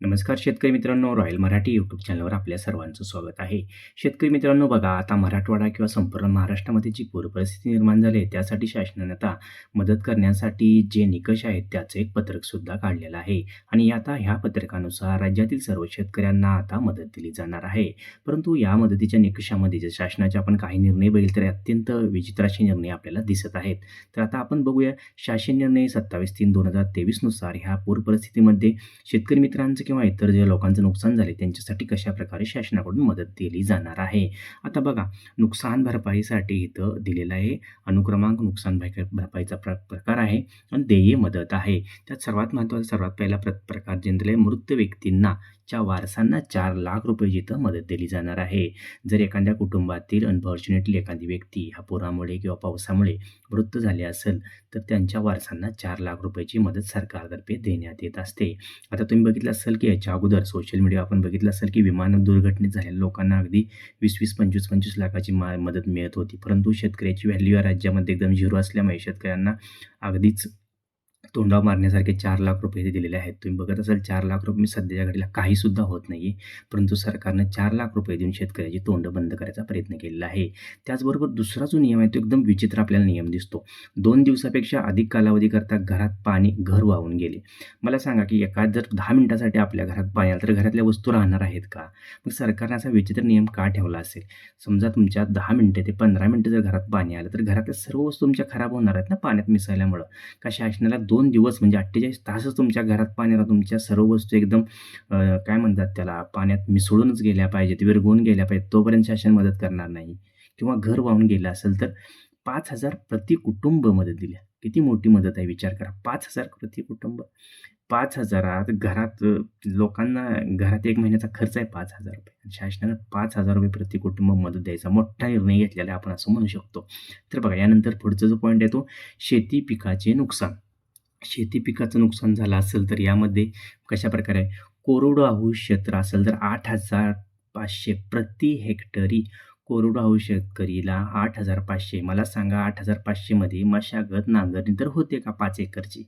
नमस्कार शेतकरी मित्रांनो रॉयल मराठी यूट्यूब चॅनलवर आपल्या सर्वांचं स्वागत आहे. शेतकरी मित्रांनो बघा आता मराठवाडा किंवा संपूर्ण महाराष्ट्रामध्ये जी पूर परिस्थिती निर्माण झाली आहे त्यासाठी शासनाने आता मदत करण्यासाठी जे निकष आहेत त्याचं एक पत्रकसुद्धा काढलेलं आहे. आणि आता ह्या पत्रकानुसार राज्यातील सर्व शेतकऱ्यांना आता मदत दिली जाणार आहे. परंतु या मदतीच्या निकषामध्ये जर शासनाचे आपण काही निर्णय बघितले तर अत्यंत विचित्र असे निर्णय आपल्याला दिसत आहेत. तर आता आपण बघूया शासन निर्णय सत्तावीस तीन दोन हजार तेवीसनुसार ह्या पूर परिस्थितीमध्ये शेतकरी मित्रांचं किंवा इतर जे लोकांचं नुकसान झाले त्यांच्यासाठी कशा प्रकारे शासनाकडून मदत दिली जाणार आहे? आता बघा नुकसान भरपाईसाठी इथं दिलेलं आहे अनुक्रमांक नुकसान भरपाईचा प्र प्रकार आहे आणि देय मदत आहे. त्यात सर्वात महत्त्वाचा सर्वात पहिला प्र प्रकार जे मृत व्यक्तींना च्या वारसांना चार लाख रुपये जिथं मदत दिली जाणार आहे. जर एखाद्या कुटुंबातील अनफॉर्च्युनेटली एखादी व्यक्ती ह्या पुरामुळे किंवा पावसामुळे मृत्यू झाले असेल तर त्यांच्या वारसांना चार लाख रुपयाची मदत सरकारतर्फे देण्यात येत असते. आता तुम्ही बघितलं असेल की याच्या अगोदर सोशल मीडिया आपण बघितलं असेल की विमान दुर्घटनेत झालेल्या लोकांना अगदी वीस वीस पंचवीस पंचवीस लाखाची मा मदत मिळत होती. परंतु शेतकऱ्याची व्हॅल्यू या राज्यामध्ये एकदम झिरो असल्यामुळे शेतकऱ्यांना अगदीच तोंडावर मारण्यासारखे चार लाख रुपये ते दिलेले आहेत. तुम्ही बघत असाल चार लाख रुपये सध्याच्या घडीला काहीसुद्धा होत नाही आहे परंतु सरकारनं चार लाख रुपये देऊन शेतकऱ्याची तोंड बंद करायचा प्रयत्न केलेला आहे. त्याचबरोबर दुसरा जो नियम आहे तो एकदम विचित्र आपल्याला नियम दिसतो. दोन दिवसापेक्षा अधिक कालावधीकरता घरात पाणी घर वाहून गेले. मला सांगा की एका जर दहा मिनिटासाठी आपल्या घरात पाणी आलं तर घरातल्या वस्तू राहणार आहेत का? मग सरकारने असा विचित्र नियम का ठेवला असेल? समजा तुमच्या दहा मिनटं ते पंधरा मिनटं जर घरात पाणी आलं तर घरातल्या सर्व वस्तू तुमच्या खराब होणार आहेत ना पाण्यात मिसळल्यामुळं? का शासनाला दोन दिवस म्हणजे अठ्ठेचाळीस तासच तुमच्या घरात पाण्याला तुमच्या सर्व वस्तू एकदम काय म्हणतात त्याला पाण्यात मिसळूनच गेल्या पाहिजेत विरगून गेल्या पाहिजेत तोपर्यंत शासन मदत करणार नाही. किंवा घर वाहून गेलं असेल तर पाच हजार प्रति कुटुंब मदत दिल्या. किती मोठी मदत आहे विचार करा. पाच हजार प्रति कुटुंब. पाच हजारात घरात लोकांना घरात एक महिन्याचा खर्च आहे पाच हजार रुपये. शासनानं पाच हजार रुपये प्रति कुटुंब मदत द्यायचा. मोठा निर्णय घेतलेला आहे आपण असं म्हणू शकतो. तर बघा यानंतर पुढचा जो पॉईंट आहे तो शेती पिकाचे नुकसान. शेती पिकाचं नुकसान झालं असेल तर यामध्ये कशा प्रकारे कोरडवाहू क्षेत्र असेल तर आठ हजार पाचशे प्रति हेक्टरी कोरडवाहू शेतकरीला आठ हजार पाचशे. मला सांगा आठ हजार पाचशेमध्ये मशागत नांगरणी तर होते का पाच एकरची?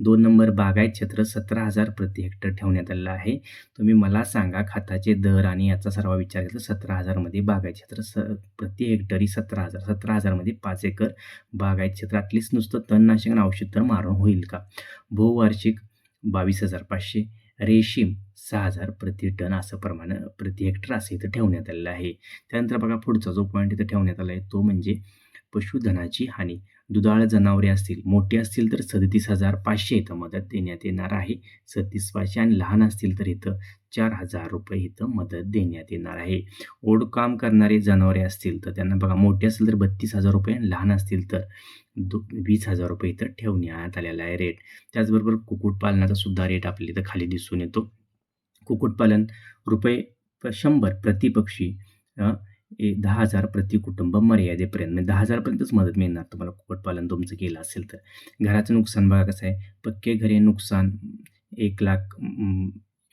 दोन नंबर बागायत क्षेत्र सतरा हजार प्रति हेक्टर ठेवण्यात आलेलं आहे. तुम्ही मला सांगा खताचे दर आणि याचा सर्व विचार केला तर सतरा हजारमध्ये बागायत क्षेत्र स प्रति हेक्टरी सतरा हजार. सतरा हजारमध्ये पाच एकर बागायत क्षेत्र. ॲटलिस्ट नुसतं तणनाशक आणि औषध तर मारून होईल का? बहुवार्षिक बावीस हजार पाचशे. रेशीम सहा हजार प्रति टन असं प्रमाण प्रति हेक्टर असं इथं ठेवण्यात आलेलं आहे. त्यानंतर बघा पुढचा जो पॉईंट इथं ठेवण्यात आला आहे तो म्हणजे पशुधनाची हानी. दुधाळ जनावरे असतील मोठी असतील तर सदतीस हजार पाचशे इथं मदत देण्यात येणार आहे. सदतीस पाचशे आणि लहान असतील तर इथं चार हजार रुपये इथं मदत देण्यात येणार आहे. ओढकाम करणारे जनावरे असतील तर त्यांना बघा मोठे असतील तर बत्तीस हजार रुपये लहान असतील तर दो वीस हजार रुपये इथं ठेवण्यात आलेला आहे रेट त्याचबरोबर कुक्कुटपालनाचा सुद्धा रेट आपल्याला इथं खाली दिसून येतो. कुक्कुटपालन रुपये शंभर प्रतिपक्षी ए दहा हजार प्रति कुटुंब मर्यादेपर्यंत म्हणजे दहा हजारपर्यंतच मदत मिळणार तुम्हाला कुक्कुटपालन तुमचं केलं असेल तर. घराचं नुकसान बघा कसं आहे. पक्के घरे नुकसान एक लाख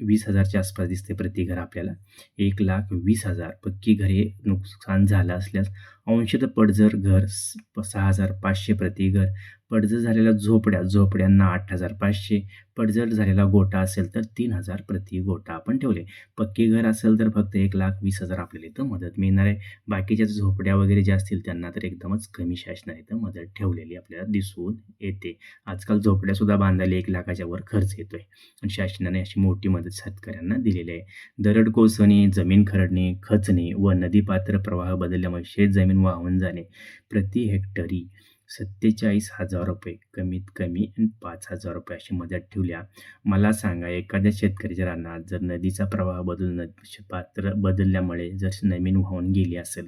वीस हजारच्या आसपास दिसते प्रति घर आपल्याला. एक लाख वीस हजार. पक्की घरे नुकसान झालं असल्यास अंशतः पडझर घर सहा हजार पाचशे प्रति घर. पडझड झालेल्या झोपड्या झोपड्यांना आठ हजार पाचशे. पडझड झालेला गोटा असेल तर तीन हजार प्रति गोटा आपण ठेवले. पक्के घर असेल तर फक्त एक लाख वीस हजार आपल्याला इथं मदत मिळणार आहे. बाकीच्या झोपड्या वगैरे ज्या असतील त्यांना तर एकदमच कमी शासनाने इथं मदत ठेवलेली आपल्याला दिसून येते. आजकाल झोपड्यासुद्धा बांधायला एक लाखाच्या वर खर्च येतो आहे आणि शासनाने अशी मोठी मदत शेतकऱ्यांना दिलेली आहे. दरड कोसळणे जमीन खरडणे खचणे व नदीपात्र प्रवाह बदलल्यामुळे शेतजमीन वाहून जाणे प्रति हेक्टरी सत्तेचाळीस हजार रुपये कमीत कमी आणि पाच हजार रुपये अशी मदत ठेवल्या. मला सांगा एखाद्या शेतकऱ्याच्या रानात जर नदीचा प्रवाह बदल नदी पात्र बदलल्यामुळे जर नवीन वाहून गेली असेल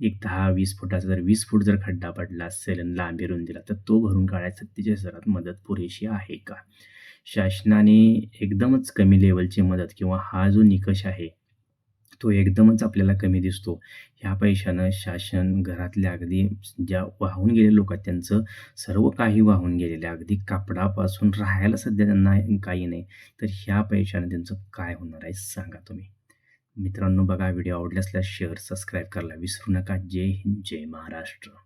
एक दहा वीस फुटाचा जर वीस फूट जर खड्डा पडला असेल आणि लांबी दिला तर तो भरून काढायला सत्तेचाळीस हजारात मदत पुरेशी आहे का? शासनाने एकदमच कमी लेवलची मदत किंवा हा जो निकष आहे तो एकदमच आपल्याला कमी दिसतो. ह्या पैशानं शासन घरातल्या अगदी ज्या वाहून गेलेल्या लोक आहेत त्यांचं सर्व काही वाहून गेलेलं अगदी कापडापासून राहायला सध्या त्यांना काही नाही. तर ह्या पैशानं त्यांचं काय होणार आहे सांगा तुम्ही. मित्रांनो बघा व्हिडिओ आवडला असल्यास शेअर सबस्क्राईब करायला विसरू नका. जय हिंद जय महाराष्ट्र.